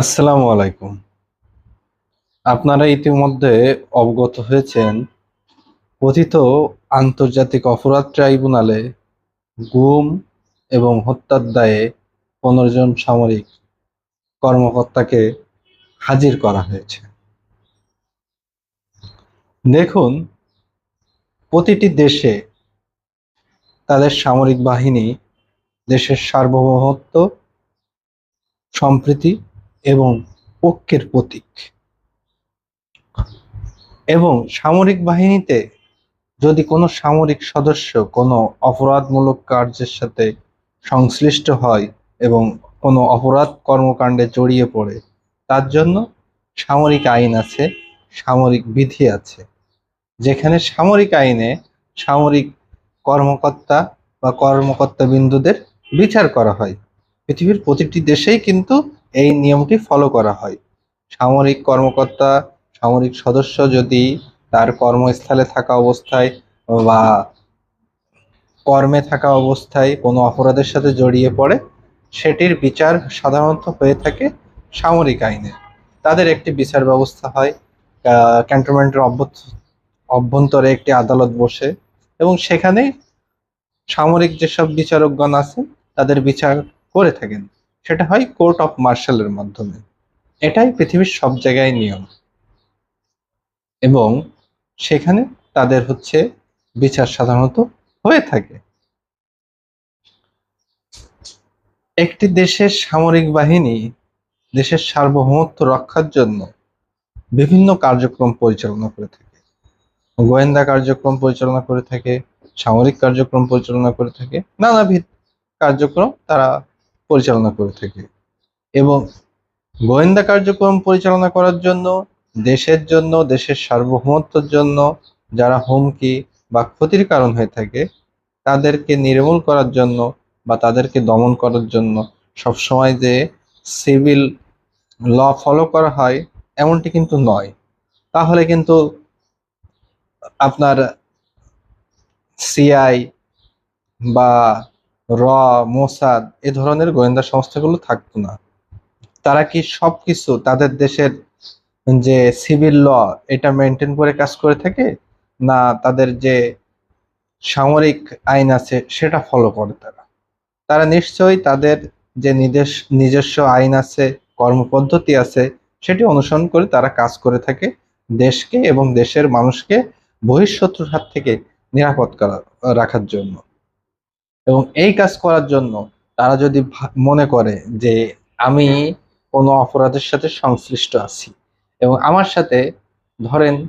আসসালামু আলাইকুম। আপনারা ইতিমধ্যে অবগত হয়েছেন, কথিত আন্তর্জাতিক অপরাধ ট্রাইব্যুনালে গুম এবং হত্যার দায়ে পনেরো জন সামরিক কর্মকর্তাকে হাজির করা হয়েছে। দেখুন, প্রতিটি দেশে তাদের সামরিক বাহিনী দেশের সার্বভৌমত্ব, সম্প্রীতি এবং ঐক্যের প্রতীক। এবং সামরিক বাহিনীতে যদি কোনো সামরিক সদস্য কোনো অপরাধমূলক কার্যের সাথে সংশ্লিষ্ট হয় এবং কোনো অপরাধ কর্মকাণ্ডে জড়িয়ে পড়ে, তার জন্য সামরিক আইন আছে, সামরিক বিধি আছে। যেখানে সামরিক আইনে সামরিক কর্মকর্তা বা কর্মকর্তা বিন্দুদের বিচার করা হয়। পৃথিবীর প্রতিটি দেশেই কিন্তু এই নিয়মটি ফলো করা হয়। সামরিক কর্মকর্তা, সামরিক সদস্য যদি তার কর্মস্থলে থাকা অবস্থায় বা কর্মে থাকা অবস্থায় কোনো অপরাধের সাথে জড়িয়ে পড়ে, সেটির বিচার সাধারণত হয়ে থাকে সামরিক আইনে। তাদের একটি বিচার ব্যবস্থা হয় ক্যান্টনমেন্টের অভ্যন্ত- অভ্যন্তরে একটি আদালত বসে এবং সেখানে সামরিক যেসব বিচারকগণ আছেন, তাদের বিচার করে থাকেন। সেটা হয় কোর্ট অফ মার্শালের মাধ্যমে। এটাই পৃথিবীর সব জায়গায় নিয়ম। এবং সেখানে তাদের হচ্ছে বিচার সাধারণত হয়ে থাকে। একটি দেশের সামরিক বাহিনী দেশের সার্বভৌমত্ব রক্ষার জন্য বিভিন্ন কার্যক্রম পরিচালনা করে থাকে। গোয়েন্দা কার্যক্রম পরিচালনা করে থাকে, সামরিক কার্যক্রম পরিচালনা করে থাকে, নানাবিধ কার্যক্রম তারা পরিচালনা করে থাকে। এবং গোয়েন্দা কার্যক্রম পরিচালনা করার জন্য, দেশের জন্য, দেশের সার্বভৌমত্বের জন্য যারা হুমকি বা ক্ষতির কারণ হয়ে থাকে, তাদেরকে নির্মূল করার জন্য বা তাদেরকে দমন করার জন্য সবসময় যে সিভিল ল ফলো করা হয়, এমনটি কিন্তু নয়। তাহলে কিন্তু আপনার সিআই বা র, মোসাদ এ ধরনের গোয়েন্দা সংস্থাগুলো থাকতো না। তারা কি সবকিছু তাদের দেশের যে সিভিল ল এটা মেনটেন করে কাজ করে থাকে? না, তাদের যে সামরিক আইন আছে, সেটা ফলো করে তারা। তারা নিশ্চয়ই তাদের যে নিদেশ, নিজস্ব আইন আছে, কর্মপদ্ধতি আছে, সেটি অনুসরণ করে তারা কাজ করে থাকে দেশকে এবং দেশের মানুষকে বহিঃশত্রুর হাত থেকে নিরাপদ করা, রাখার জন্য। এবং এই কাজ করার জন্য তারা যদি মনে করে যে আমি কোনো অপরাধের সাথে সংশ্লিষ্ট আছি এবং আমার সাথে ধরেন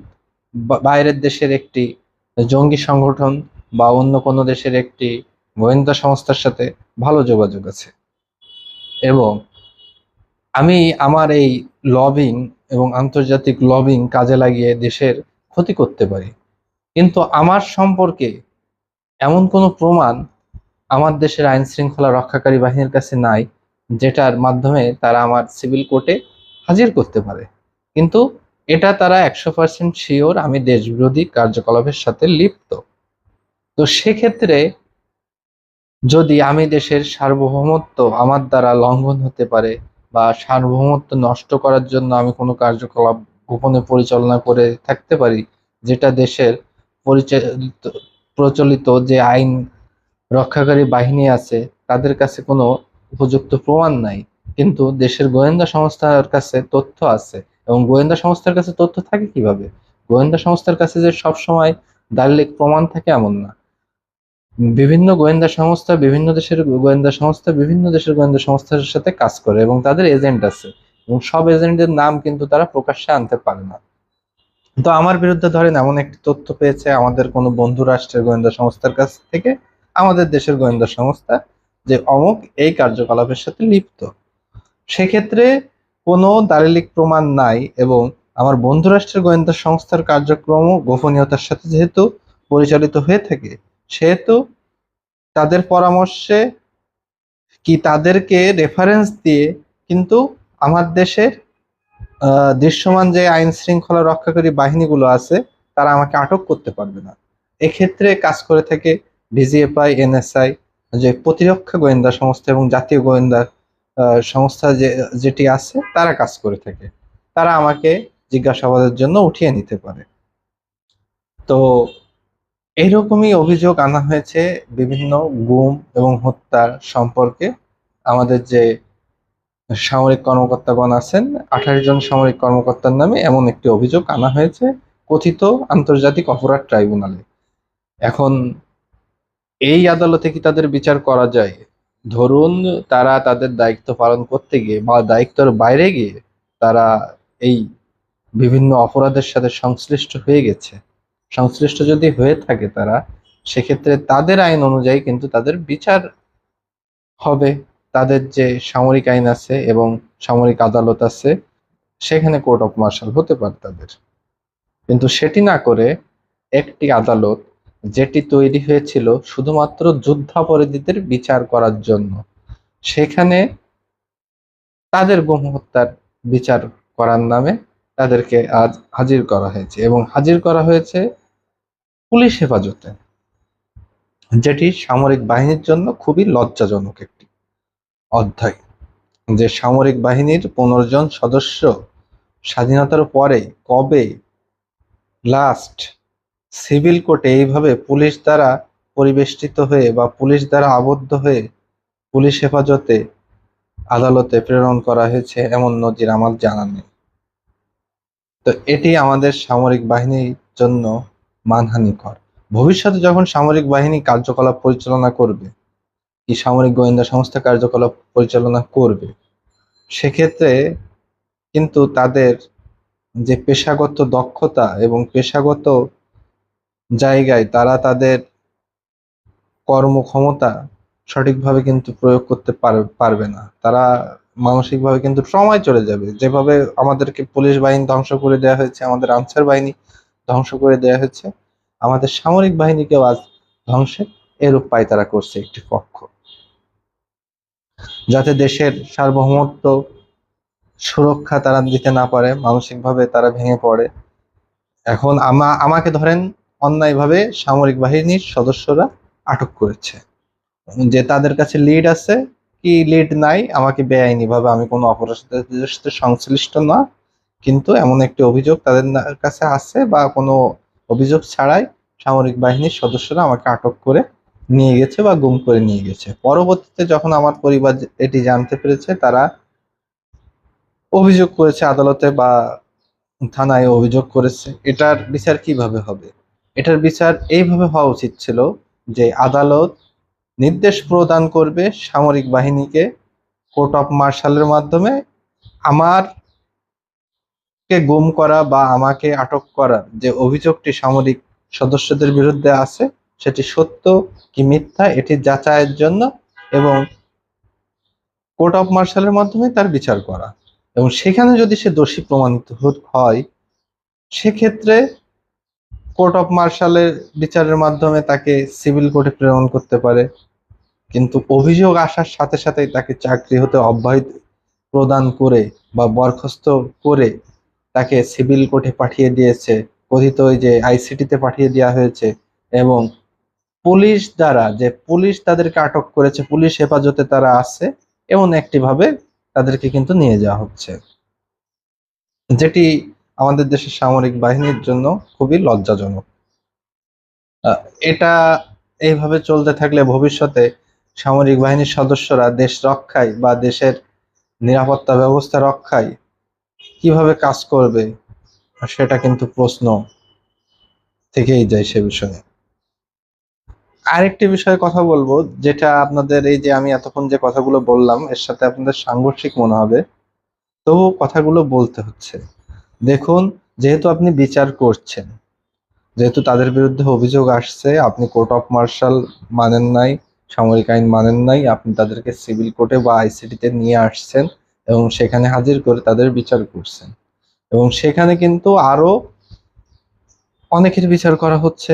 বাইরের দেশের একটি জঙ্গি সংগঠন বা অন্য কোনো দেশের একটি গোয়েন্দা সংস্থার সাথে ভালো যোগাযোগ আছে এবং আমি আমার এই লবিং এবং আন্তর্জাতিক লবিং কাজে লাগিয়ে দেশের ক্ষতি করতে পারি। কিন্তু আমার সম্পর্কে এমন কোনো প্রমাণ আমার দেশের আইন শৃঙ্খলা রক্ষাকারী বাহিনীর কাছে নাই, যেটার মাধ্যমে তারা আমার সিভিল কোর্টে হাজির করতে পারে। কিন্তু এটা তারা একশো পার্সেন্ট শিওর আমি দেশবিরোধী কার্যকলাপের সাথে লিপ্ত। তো সেক্ষেত্রে যদি আমি দেশের সার্বভৌমত্ব আমার দ্বারা লঙ্ঘন হতে পারে বা সার্বভৌমত্ব নষ্ট করার জন্য আমি কোনো কার্যকলাপ গোপনে পরিচালনা করে থাকতে পারি, যেটা দেশের পরিচালিত, প্রচলিত যে আইন রক্ষাকারী বাহিনী আছে, তাদের কাছে কোনো উপযুক্ত প্রমাণ নাই। কিন্তু দেশের গোয়েন্দা সংস্থার কাছে তথ্য আছে এবং গোয়েন্দা সংস্থার কাছে তথ্য থাকে কীভাবে? গোয়েন্দা সংস্থার কাছে যে সব সময় দালিলিক প্রমাণ থাকে এমন না। বিভিন্ন গোয়েন্দা সংস্থা, বিভিন্ন দেশের গোয়েন্দা সংস্থা, বিভিন্ন দেশের গোয়েন্দা সংস্থার সাথে কাজ করে এবং তাদের এজেন্ট আছে এবং সব এজেন্টের নাম কিন্তু তারা প্রকাশ্যে আনতে পারে না। তো আমার বিরুদ্ধে ধরেন এমন একটি তথ্য পেয়েছে আমাদের কোনো বন্ধু রাষ্ট্রের গোয়েন্দা সংস্থার কাছ থেকে। আমাদের দেশের গোয়েন্দা সংস্থা যে অমুক এই কার্যকলাপের সাথে লিপ্ত। সেক্ষেত্রে কোনো দালিলিক প্রমাণ নাই এবং আমার বন্ধু রাষ্ট্রের গোয়েন্দা সংস্থার কার্যক্রমও গোপনীয়তার সাথে যেহেতু পরিচালিত হয়ে থাকে, সেহেতু তাদের পরামর্শে কি তাদেরকে রেফারেন্স দিয়ে কিন্তু আমার দেশের দৃশ্যমান যে আইন শৃঙ্খলা রক্ষাকারী বাহিনীগুলো আছে, তারা আমাকে আটক করতে পারবে না। এক্ষেত্রে কাজ করে থাকে ডিজিএফআই এনএসআই, যে প্রতিরক্ষা গোয়েন্দা সংস্থা এবং জাতীয় গোয়েন্দা সংস্থা যে, যেটি আছে, তারা কাজ করে থাকে। তারা আমাকে জিজ্ঞাসাবাদের জন্য উঠিয়ে নিতে পারে। তো এইরকমই অভিযোগ আনা হয়েছে বিভিন্ন গুম এবং হত্যার সম্পর্কে। আমাদের যে সামরিক কর্মকর্তাগণ আছেন, আঠাশ জন সামরিক কর্মকর্তার নামে এমন একটি অভিযোগ আনা হয়েছে, কথিত আন্তর্জাতিক অপরাধ ট্রাইব্যুনালে। এখন এই আদালতে কি তাদের বিচার করা যায়? ধরুন তারা তাদের দায়িত্ব পালন করতে গিয়ে বা দায়িত্বের বাইরে গিয়ে তারা এই বিভিন্ন অপরাধের সাথে সংশ্লিষ্ট হয়ে গেছে। সংশ্লিষ্ট যদি হয়ে থাকে তারা, সেক্ষেত্রে তাদের আইন অনুযায়ী কিন্তু তাদের বিচার হবে। তাদের যে সামরিক আইন আছে এবং সামরিক আদালত আছে, সেখানে কোর্ট অফ মার্শাল হতে পারে তাদের। কিন্তু সেটি না করে একটি আদালত যেটি তৈরি হয়েছিল শুধুমাত্র যুদ্ধাপরাধীদের বিচার করার জন্য। সেখানে তাদের গুম হত্যার বিচার করার নামে তাদেরকে আজ হাজির করা হয়েছে এবং হাজির করা হয়েছে পুলিশ হেফাজতে, যেটি সামরিক বাহিনীর জন্য খুবই লজ্জাজনক একটি অধ্যায়। যে সামরিক বাহিনীর পনেরো জন সদস্য স্বাধীনতার পরে কবে লাস্ট সিভিল কোর্টে এইভাবে পুলিশ দ্বারা পরিবেষ্টিত হয়ে বা পুলিশ দ্বারা আবদ্ধ হয়ে পুলিশ হেফাজতে আদালতে প্রেরণ করা হয়েছে এমন নজির আমার জানা নেই। তো এটি আমাদের সামরিক বাহিনীর জন্য মানহানিকর। ভবিষ্যতে যখন সামরিক বাহিনী কার্যকলাপ পরিচালনা করবে, কি সামরিক গোয়েন্দা সংস্থা কার্যকলাপ পরিচালনা করবে, সেক্ষেত্রে কিন্তু তাদের যে পেশাগত দক্ষতা এবং পেশাগত জায়গায় তারা তাদের কর্মক্ষমতা সঠিকভাবে কিন্তু প্রয়োগ করতে পার- পারবে না। তারা মানসিকভাবে কিন্তু ট্রমায় চলে যাবে। যেভাবে আমাদেরকে পুলিশ বাহিনী ধ্বংস করে দেওয়া হয়েছে, আমাদের আনসার বাহিনী ধ্বংস করে দেওয়া হয়েছে, আমাদের সামরিক বাহিনীকেও আজ ধ্বংসের এরূপ পায়তারা করছে একটি পক্ষ যাতে দেশের সার্বভৌমত্ব সুরক্ষা তারা দিতে না পারে, মানসিকভাবে তারা ভেঙে পড়ে। এখন আমা, আমাকে ধরেন অন্যায়ভাবে সামরিক বাহিনীর সদস্যরা আটক করেছে। যে তাদের কাছে লিড আছে, কি লিড নাই, আমাকে বেআইনি ভাবে আমি কোনো অপরাধের সাথে সংশ্লিষ্ট না, কিন্তু এমন একটি অভিযোগ তাদের কাছে আছে বা কোনো অভিযোগ ছাড়াই সামরিক বাহিনীর সদস্যরা আমাকে আটক করে নিয়ে গেছে বা গুম করে নিয়ে গেছে। পরবর্তীতে যখন আমার পরিবার এটি জানতে পেরেছে, তারা অভিযোগ করেছে আদালতে বা থানায় অভিযোগ করেছে। এটার বিচার কীভাবে হবে? এটার বিচার এইভাবে হওয়া উচিত ছিল যে আদালত নির্দেশ প্রদান করবে সামরিক বাহিনীকে কোর্ট অফ মার্শালের মাধ্যমে আমার কে গুম করা বা আমাকে আটক করার যে অভিযোগটি সামরিক সদস্যদের বিরুদ্ধে আছে, সেটি সত্য কি মিথ্যা, এটি যাচাইয়ের জন্য এবং কোর্ট অফ মার্শালের মাধ্যমে তার বিচার করা। এবং সেখানে যদি সে দোষী প্রমাণিত হয়, সেক্ষেত্রে কোর্ট অফ মার্শালের বিচারের মাধ্যমে তাকে সিভিল কোর্টে প্রেরণ করতে পারে। কিন্তু অভিযোগ আসার সাথে সাথেই তাকে চাকরি হতে অব্যাহতি প্রদান করে বা বরখাস্ত করে তাকে সিভিল কোর্টে পাঠিয়ে দিয়েছে। কথিত ওই যে আইসিটিতে পাঠিয়ে দেওয়া হয়েছে এবং পুলিশ দ্বারা যে পুলিশ তাদেরকে আটক করেছে, পুলিশ হেফাজতে তারা আছে এমন একটি ভাবে তাদেরকে কিন্তু নিয়ে যাওয়া হচ্ছে। যেটি আমাদের দেশের সামরিক বাহিনীর জন্য খুবই লজ্জাজনক। এটা এইভাবে চলতে থাকলে ভবিষ্যতে সামরিক বাহিনীর সদস্যরা দেশ রক্ষায় বা দেশের নিরাপত্তা ব্যবস্থা রক্ষায় কীভাবে কাজ করবে, সেটা কিন্তু প্রশ্ন থেকেই যায় সে বিষয়ে। আরেকটি বিষয়ে কথা বলব, যেটা আপনাদের এই যে আমি এতক্ষণ যে কথাগুলো বললাম, এর সাথে আপনাদের সাংঘর্ষিক মনে হবে তবু কথাগুলো বলতে হচ্ছে। দেখুন, যেহেতু আপনি বিচার করছেন, যেহেতু তাদের বিরুদ্ধে অভিযোগ আসছে, আপনি কোর্ট অফ মার্শাল মানেন নাই, সামরিক আইন মানেন নাই, আপনি তাদেরকে সিভিল কোর্টে বা আইসিটিতে নিয়ে আসছেন এবং সেখানে হাজির করে তাদের বিচার করছেন। এবং সেখানে কিন্তু আরও অনেকের বিচার করা হচ্ছে।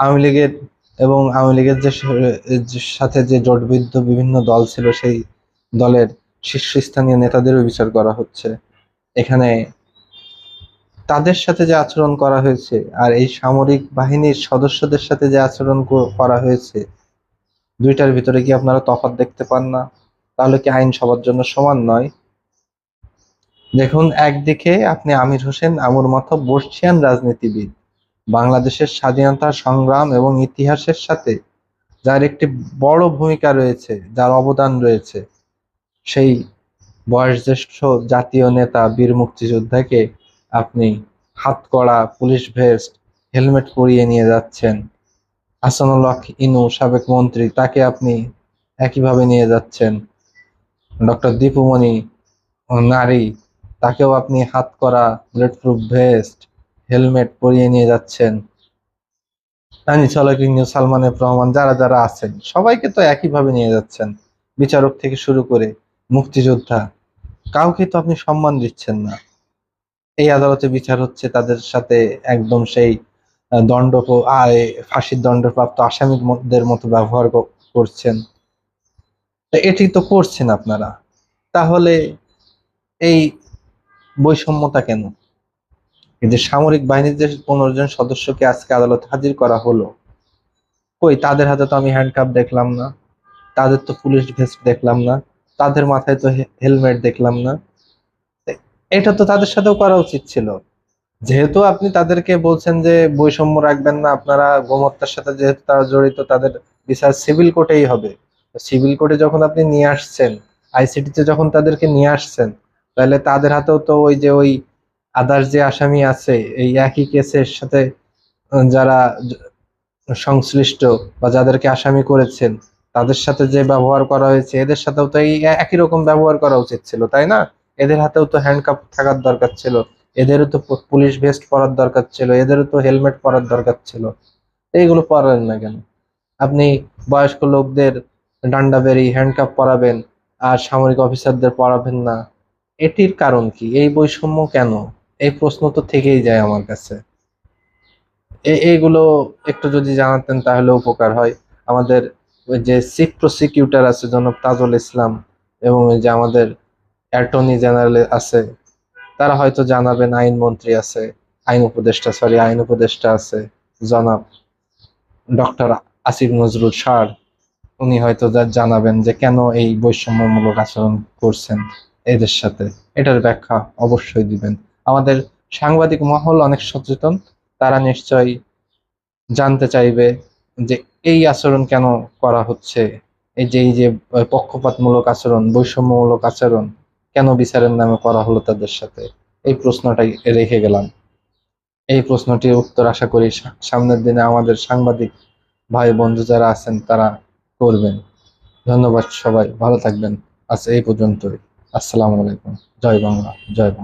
আওয়ামী লীগের এবং আওয়ামী লীগের যে সাথে যে জোটবিদ্ধ বিভিন্ন দল ছিল, সেই দলের শীর্ষস্থানীয় নেতাদেরও বিচার করা হচ্ছে। এখানে তাদের সাথে যে আচরণ করা হয়েছে আর এই সামরিক বাহিনীর সদস্যদের সাথে যে আচরণ করা হয়েছে, দুইটার ভিতরে কি আপনারা তফাৎ দেখতে পান না? তাহলে কি আইন সবার জন্য সমান নয়? দেখুন, একদিকে আপনি আমির হোসেন, আমুর মতো বর্ষিয়ান রাজনীতিবিদ। বাংলাদেশের স্বাধীনতা সংগ্রাম এবং ইতিহাসের সাথে যার একটি বড় ভূমিকা রয়েছে, যার অবদান রয়েছে, সেই বয়োজ্যেষ্ঠ জাতীয় নেতা বীর মুক্তিযোদ্ধাকে আপনি হাতকড়া পুলিশ ভেস্ট, হেলমেট পরিয়ে নিয়ে যাচ্ছেন। হাসানুল্লাহ ইনু, সাবেক মন্ত্রী, তাকে আপনি একইভাবে নিয়ে যাচ্ছেন। ডক্টর দীপুমণি, নারী, তাকেও আপনি হাত করা বুলেট প্রুফ ভেস্ট হেলমেট পরিয়ে নিয়ে যাচ্ছেন। রানী চালক নিউ সালমান এফ রহমান, যারা যারা আছেন, সবাইকে তো একইভাবে নিয়ে যাচ্ছেন। বিচারক থেকে শুরু করে মুক্তিযোদ্ধা, কাউকে তো আপনি সম্মান দিচ্ছেন না। এই আদালতে বিচার হচ্ছে তাদের সাথে একদম সেই দণ্ড ফাঁসির দণ্ডপ্রাপ্ত আসামিদের মতো ব্যবহার করছেন। এটি তো করছেন আপনারা। তাহলে এই বৈষম্যতা কেন? যে সামরিক বাহিনীর পনেরো জন সদস্যকে আজকে আদালতে হাজির করা হলো, কই তাদের হাতে তো আমি হ্যান্ডকাপ দেখলাম না, তাদের তো পুলিশ ভেস্ট দেখলাম না, তাদের মাথায় তো হেলমেট দেখলাম না। এটা তো তাদের সাথেও করা উচিত ছিল। যেহেতু আপনি তাদেরকে বলছেন যে, বৈষম্য রাখবেন না, আপনারা গোমত্তার সাথে যেহেতু তারা জড়িত, তাদের বিচার সিভিল কোর্টেই হবে। সিভিল কোর্টে যখন আপনি নিয়ে আসছেন আইসিটিতে যখন তাদেরকে নিয়ে আসছেন, তাহলে তাদের হাতেও তো ওই যে ওই আদার্স যে আসামি আছে, এই একই কেসের সাথে যারা সংশ্লিষ্ট বা যাদেরকে আসামি করেছেন, তাদের সাথে যে ব্যবহার করা হয়েছে, এদের সাথেও তো এই একই রকম ব্যবহার করা উচিত ছিল, তাই না? এদের হাতেও তো হ্যান্ডকাপ থাকার দরকার ছিল। এদেরও তো পুলিশ ভেস্ট পরার দরকার ছিল। এদেরও তো হেলমেট পরার দরকার ছিল। এইগুলো পরালেন না কেন? আপনি বয়স্ক লোকদের ডান্ডা বেরি হ্যান্ডকাপ পরাবেন আর সামরিক অফিসারদের পরাবেন না। এটির কারণ কি? এই বৈষম্য কেন? এই প্রশ্ন তো থেকেই যায় আমার কাছে। এইগুলো একটু যদি জানাতেন তাহলে উপকার হয়। আমাদের যে চিফ প্রসিকিউটর আছে জনাব তাজুল ইসলাম এবং যে আমাদের অ্যাটর্নি জেনারেল আছে, তারা হয়তো জানাবেন আইন মন্ত্রী আছে, আইন উপদেষ্টা সরি আইন উপদেষ্টা আছে, জনাব ডক্টর আসিফ নজরুল সার, উনি হয়তো জানাবেন যে কেন এই বৈষম্যমূলক আচরণ করছেন এদের সাথে, এটার ব্যাখ্যা অবশ্যই দিবেন। আমাদের সাংবাদিক মহল অনেক সচেতন, তারা নিশ্চয়ই জানতে চাইবে যে এই আচরণ কেন করা হচ্ছে, এই যে এই যে পক্ষপাতমূলক আচরণ, বৈষম্যমূলক আচরণ কেন বিচারের নামে করা হলো তাদের সাথে? এই প্রশ্নটাই রেখে গেলাম। এই প্রশ্নটির উত্তর আশা করি সামনের দিনে আমাদের সাংবাদিক ভাই বন্ধু যারা আছেন তারা করবেন। ধন্যবাদ সবাই, ভালো থাকবেন। আচ্ছা এই পর্যন্তই। আসসালামু আলাইকুম। জয় বাংলা জয় বাংলা।